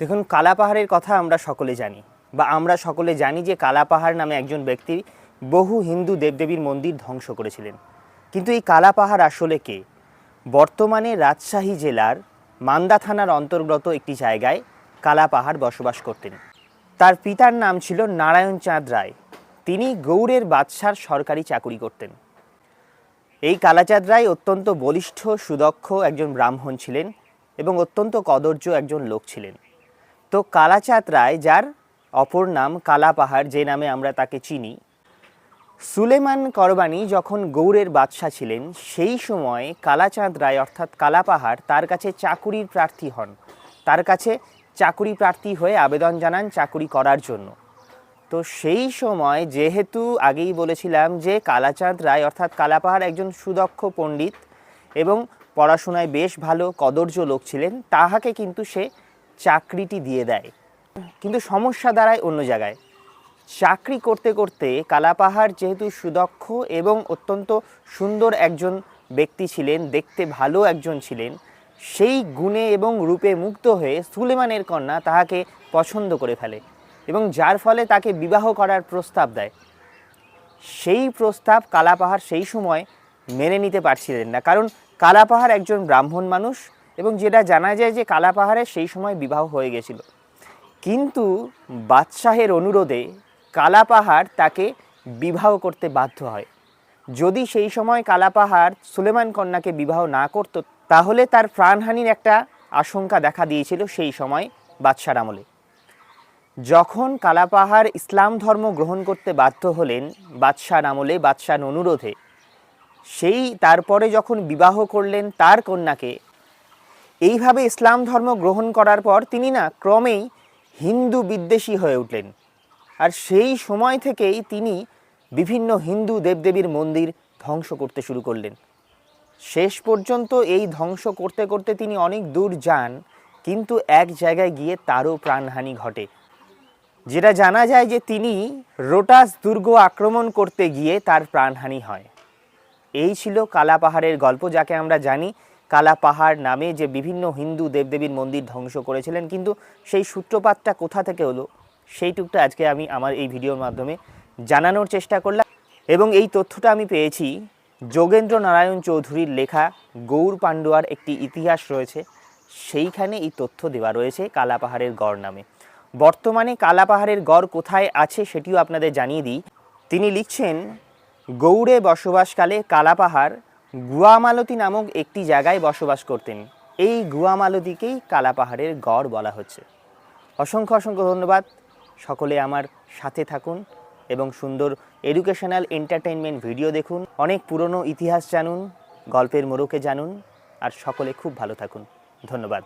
দেখুন কালাপাহাড়ের কথা আমরা সকলে জানি বা আমরা সকলে জানি যে কালাপাহাড় নামে একজন ব্যক্তি বহু হিন্দু দেবদেবীর মন্দির ধ্বংস করেছিলেন। কিন্তু এই কালাপাহাড় আসলে কে? বর্তমানে রাজশাহী জেলার মান্দা থানার অন্তর্গত একটি জায়গায় কালাপাহাড় বসবাস করতেন। তার পিতার নাম ছিল নারায়ণ চাঁদ রায়। তিনি গৌড়ের বাদশার সরকারি চাকুরি করতেন। এই কালাচাঁদ রায় অত্যন্ত বলিষ্ঠ, সুদক্ষ একজন ব্রাহ্মণ ছিলেন এবং অত্যন্ত কদর্য একজন লোক ছিলেন। তো কালাচাঁদ রায়, যার অপর নাম কালা পাহাড়, যে নামে আমরা তাকে চিনি, সুলেমান করবানি যখন গৌড়ের বাদশাহ ছিলেন, সেই সময় কালাচাঁদ রায় অর্থাৎ কালা পাহাড় তার কাছে চাকুরির প্রার্থী হন। তার কাছে চাকুরি প্রার্থী হয়ে আবেদন জানান চাকুরি করার জন্য। তো সেই সময় যেহেতু আগেই বলেছিলাম যে কালাচাঁদ রায় অর্থাৎ কালাপাহাড় একজন সুদক্ষ পণ্ডিত এবং পড়াশোনায় বেশ ভালো, কদর্য লোক ছিলেন, তাহাকে কিন্তু সে চাকরিটি দিয়ে দেয়। কিন্তু সমস্যা দাঁড়ায় অন্য জায়গায়। চাকরি করতে করতে কালাপাহাড় যেহেতু সুদক্ষ এবং অত্যন্ত সুন্দর একজন ব্যক্তি ছিলেন, দেখতে ভালো একজন ছিলেন, সেই গুণে এবং রূপে মুগ্ধ হয়ে সুলেমানের কন্যা তাহাকে পছন্দ করে ফেলে এবং যার ফলে তাকে বিবাহ করার প্রস্তাব দেয়। সেই প্রস্তাব কালাপাহাড় সেই সময় মেনে নিতে পারছিলেন না। কারণ কালাপাহাড় একজন ব্রাহ্মণ মানুষ এবং যেটা জানা যায় যে কালাপাহাড়ের সেই সময় বিবাহ হয়ে গেছিল। কিন্তু বাদশাহের অনুরোধে কালাপাহাড় তাকে বিবাহ করতে বাধ্য হয়। যদি সেই সময় কালাপাহাড় সুলেমান কন্যাকে বিবাহ না করত, তাহলে তার প্রাণহানির একটা আশঙ্কা দেখা দিয়েছিল সেই সময় বাদশার আমলে। যখন কালাপাহাড় ইসলাম ধর্ম গ্রহণ করতে বাধ্য হলেন, বাদশার আমলে, বাদশার অনুরোধে, সেই তারপরে যখন বিবাহ করলেন তার কন্যাকে এইভাবে ইসলাম ধর্ম গ্রহণ করার পর তিনি না ক্রমেই হিন্দু বিদ্বেষী হয়ে উঠলেন। আর সেই সময় থেকেই তিনি বিভিন্ন হিন্দু দেবদেবীর মন্দির ধ্বংস করতে শুরু করলেন। শেষ পর্যন্ত এই ধ্বংস করতে করতে তিনি অনেক দূর যান, কিন্তু এক জায়গায় গিয়ে তারও প্রাণহানি ঘটে। যেটা জানা যায় যে তিনি রোটাস দুর্গ আক্রমণ করতে গিয়ে তার প্রাণহানি হয়। এই ছিল কালা পাহাড়ের গল্প, যাকে আমরা জানি কালা পাহাড় নামে যে বিভিন্ন হিন্দু দেবদেবীর মন্দির ধ্বংস করেছিলেন, কিন্তু সেই সূত্রপাতটা কোথা থেকে হলো, সেইটুকটা আজকে আমি আমার এই ভিডিওর মাধ্যমে জানানোর চেষ্টা করলাম। এবং এই তথ্যটা আমি পেয়েছি, যোগেন্দ্র নারায়ণ চৌধুরীর লেখা গৌর পাণ্ডুয়ার একটি ইতিহাস রয়েছে, সেইখানে এই তথ্য দেওয়া রয়েছে কালা পাহাড়ের গড় নামে। বর্তমানে কালা পাহাড়ের গড় কোথায় আছে সেটিও আপনাদের জানিয়ে দিই। তিনি লিখছেন, গৌড়ে বসবাসকালে কালাপাহাড় গুয়ামালতী নামক একটি জায়গায় বসবাস করতেন। এই গুয়ামালতিকেই কালাপাহাড়ের গড় বলা হচ্ছে। অসংখ্য অসংখ্য ধন্যবাদ। সকলে আমার সাথে থাকুন এবং সুন্দর এডুকেশনাল এন্টারটেইনমেন্ট ভিডিও দেখুন। অনেক পুরনো ইতিহাস জানুন, গল্পের মোড়কে জানুন, আর সকলে খুব ভালো থাকুন। ধন্যবাদ।